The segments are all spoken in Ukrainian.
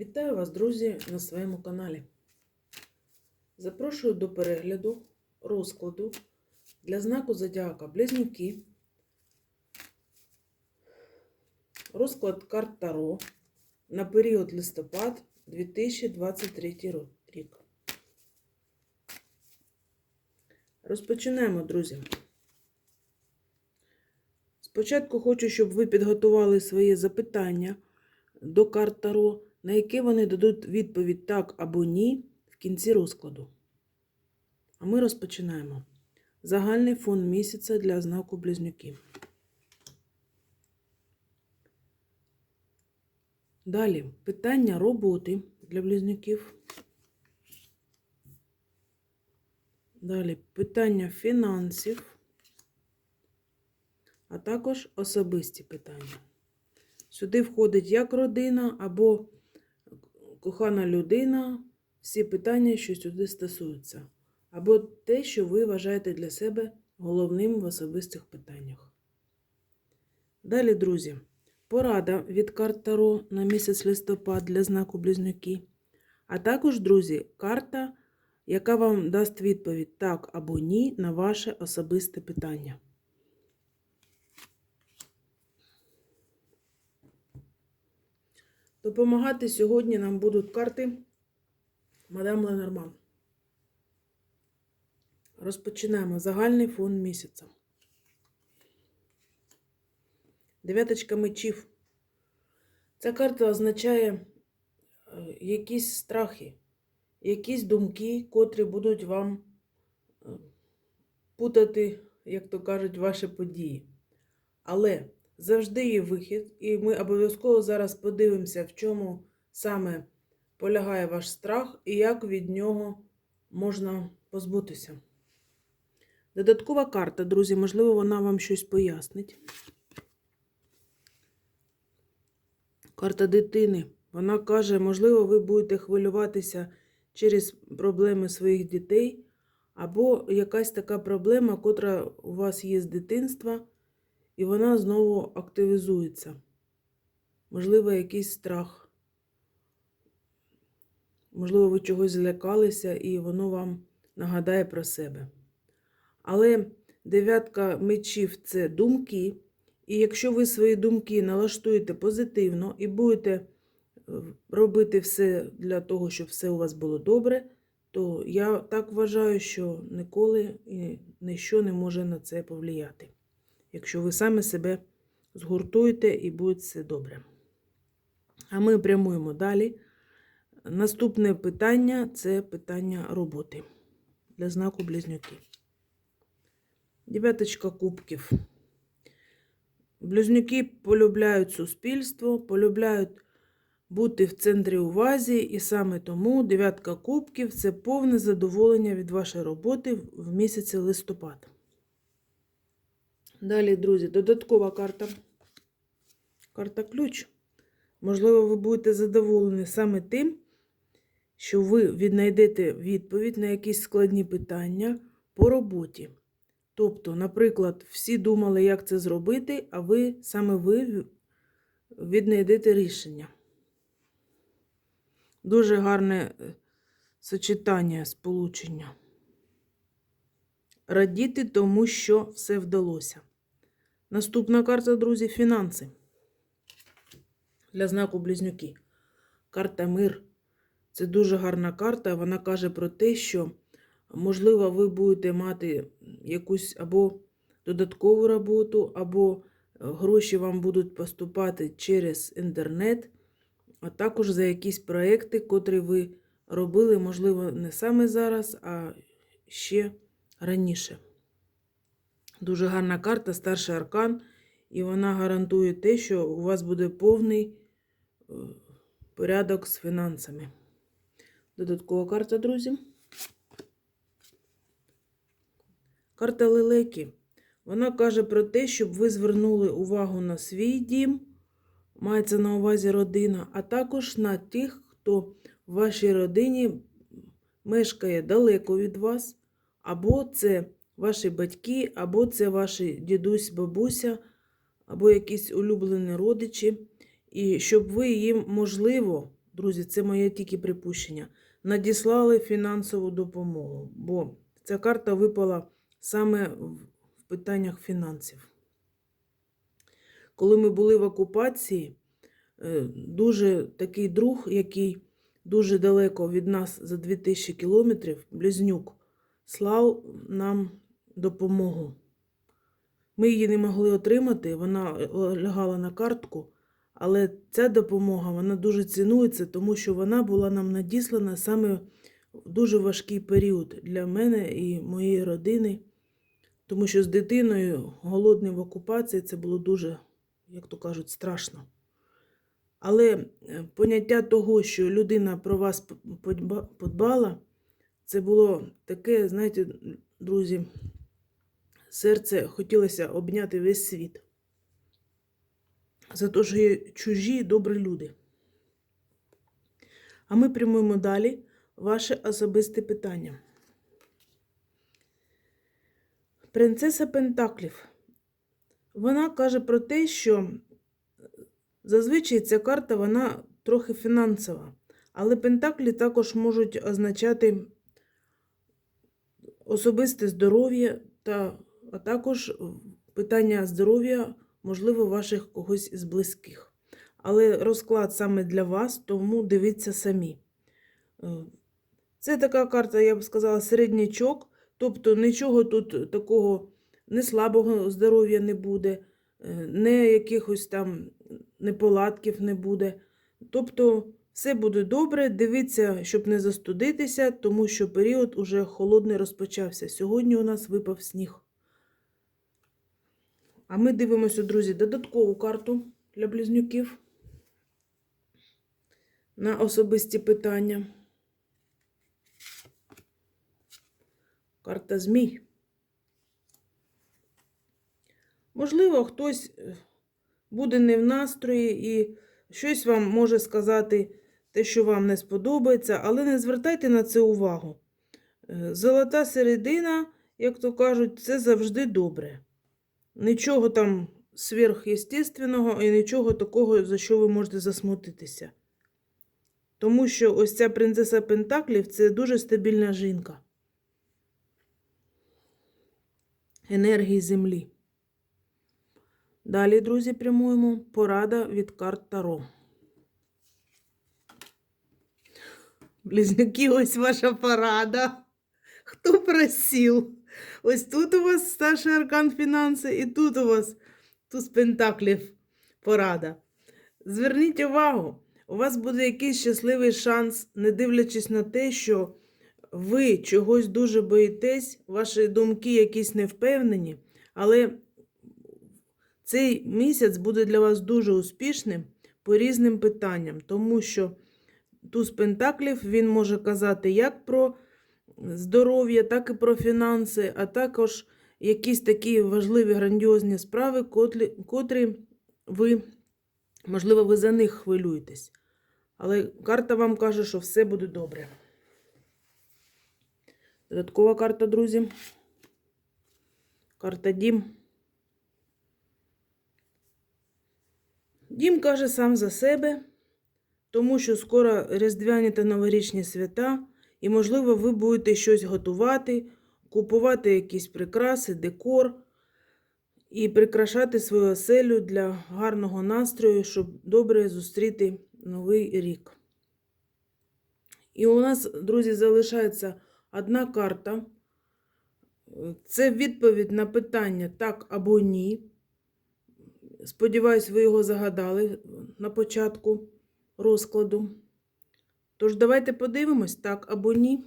Вітаю вас, друзі, на своєму каналі. Запрошую до перегляду розкладу для знаку Зодіака Близнюки. Розклад карт Таро на період листопад 2023 рік. Розпочинаємо, друзі. Спочатку хочу, щоб ви підготували свої запитання до карт Таро, на які вони дадуть відповідь так або ні в кінці розкладу. А ми розпочинаємо. Загальний фон місяця для знаку близнюків. Далі питання роботи для близнюків. Далі питання фінансів, а також особисті питання. Сюди входить як родина або кохана людина, всі питання, що сюди стосуються, або те, що ви вважаєте для себе головним в особистих питаннях. Далі, друзі, порада від карт Таро на місяць листопад для знаку Близнюки. А також, друзі, карта, яка вам дасть відповідь так або ні на ваше особисте питання. Допомагати сьогодні нам будуть карти Мадам Ленорман. Розпочинаємо загальний фон місяця. Дев'яточка мечів. Ця карта означає е, якісь страхи, якісь думки, котрі будуть вам е, путати, як то кажуть, ваші події. Але завжди є вихід, і ми обов'язково зараз подивимося, в чому саме полягає ваш страх і як від нього можна позбутися. Додаткова карта, друзі, можливо, вона вам щось пояснить. Карта дитини. Вона каже, можливо, ви будете хвилюватися через проблеми своїх дітей, або якась така проблема, котра у вас є з дитинства, і вона знову активізується. Можливо, якийсь страх. Можливо, ви чогось злякалися, і воно вам нагадає про себе. Але дев'ятка мечів це думки. І якщо ви свої думки налаштуєте позитивно і будете е, робити все для того, щоб все у вас було добре, то я так вважаю, що ніколи і ніщо не може на це повлияти. Якщо ви саме себе згуртуєте і буде все добре. А ми прямуємо далі. Наступне питання це питання роботи для знаку близнюки. Дев'яточка кубків. Близнюки полюбляють суспільство, полюбляють бути в центрі увазі, і саме тому дев'ятка кубків це повне задоволення від вашої роботи в місяці листопад. Далі, друзі, додаткова карта. Карта ключ. Можливо, ви будете задоволені саме тим, що ви віднайдете відповідь на якісь складні питання по роботі. Тобто, наприклад, всі думали, як це зробити, а ви саме ви віднайдете рішення. Дуже гарне е, сочетання, сполучення. Радіти тому, що все вдалося. Наступна карта, друзі, фінанси. Для знаку близнюки. Карта мир. Це дуже гарна карта. Вона каже про те, що Можливо, ви будете мати якусь або додаткову роботу, або гроші вам будуть поступати через інтернет, а також за якісь проекти, котрі ви робили, можливо, не саме зараз, а ще раніше. Дуже гарна карта, старший аркан, і вона гарантує те, що у вас буде повний е, порядок з фінансами. Додаткова карта, друзі. Карта лелеки. Вона каже про те, щоб ви звернули увагу на свій дім, мається на увазі родина, а також на тих, хто в вашій родині мешкає далеко від вас, або це ваші батьки, або це ваші дідусь, бабуся, або якісь улюблені родичі. І щоб ви їм, можливо, друзі, це моє тільки припущення, надіслали фінансову допомогу, бо ця карта випала саме в питаннях фінансів. Коли ми були в окупації, е, дуже такий друг, який дуже далеко від нас за 2000 кілометрів, Близнюк, слав нам допомогу. Ми її не могли отримати, вона е, лягала на картку, але ця допомога вона дуже цінується, тому що вона була нам надіслана саме в дуже важкий період для мене і моєї родини. Тому що з дитиною голодним в окупації це було дуже, як то кажуть, страшно. Але е, поняття того, що людина про вас подбала, це було таке, знаєте, друзі, серце хотілося обняти весь світ. За те, що є чужі і добрі люди. А ми прямуємо далі ваше особисте питання. Принцеса Пентаклів. Вона каже про те, що зазвичай ця карта вона трохи фінансова, але Пентаклі також можуть означати особисте здоров'я, та, а також питання здоров'я, можливо, ваших когось із близьких. Але розклад саме для вас, тому дивіться самі. Е, Це така карта, я б сказала, середнячок. Тобто нічого тут такого не слабого здоров'я не буде, е, не якихось там неполадків не буде. Тобто все буде добре, дивіться, щоб не застудитися, тому що період уже холодний розпочався. Сьогодні у нас випав сніг. А ми дивимося, друзі, додаткову карту для близнюків на особисті питання. Карта Змій. Можливо, хтось е, буде не в настрої і щось вам може сказати те, що вам не сподобається, але не звертайте на це увагу. Е, Золота середина, як то кажуть, це завжди добре. Нічого там сверхъестественного і нічого такого, за що ви можете засмутитися. Тому що ось ця принцеса Пентаклів це дуже стабільна жінка. енергії Землі. Далі, друзі, прямуємо порада від карт Таро. Близнюки, ось ваша порада. Хто просив? Ось тут у вас старший аркан фінанси, і тут у вас туз пентаклів порада. Зверніть увагу, у вас буде якийсь щасливий шанс, не дивлячись на те, що ви чогось дуже боїтесь, ваші думки якісь невпевнені, але цей місяць буде для вас дуже успішним по різним питанням, тому що туз пентаклів він може казати як про здоров'я, так і про фінанси, а також якісь такі важливі грандіозні справи, котрі, котрі ви, можливо, ви за них хвилюєтесь. Але карта вам каже, що все буде добре. Додаткова карта, друзі. Карта Дім. Дім каже сам за себе, тому що скоро різдвяні та новорічні свята, і, можливо, ви будете щось готувати, купувати якісь прикраси, декор і прикрашати свою оселю для гарного настрою, щоб добре зустріти новий рік. І у нас, друзі, залишається одна карта. Це відповідь на питання так або ні. Сподіваюсь, ви його загадали на початку розкладу. Тож, давайте подивимось, так або ні.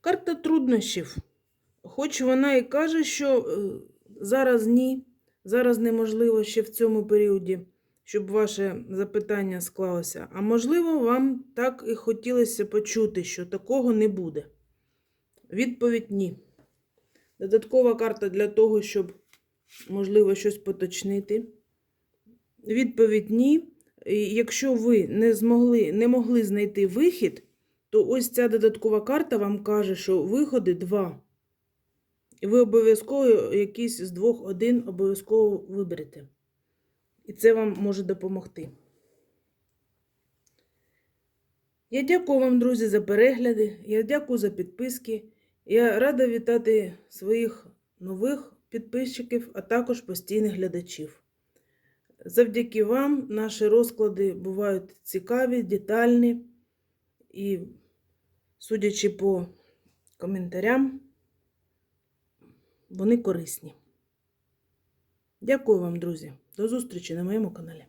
Карта труднощів. Хоч вона і каже, що е, зараз ні, зараз неможливо ще в цьому періоді, щоб ваше запитання склалося. А можливо, вам так і хотілося почути, що такого не буде. Відповідь ні. Додаткова карта для того, щоб, можливо, щось поточнити. Відповідь ні. Якщо ви не змогли, не могли знайти вихід, то ось ця додаткова карта вам каже, що виходи два. І ви обов'язково якийсь з двох один обов'язково виберете. І це вам може допомогти. Я дякую вам, друзі, за перегляди. Я дякую за підписки. Я рада вітати своїх нових підписчиків, а також постійних глядачів. Завдяки вам наші розклади бувають цікаві, детальні і, судячи по коментарям, вони корисні. Дякую вам, друзі. До зустрічі на моєму каналі.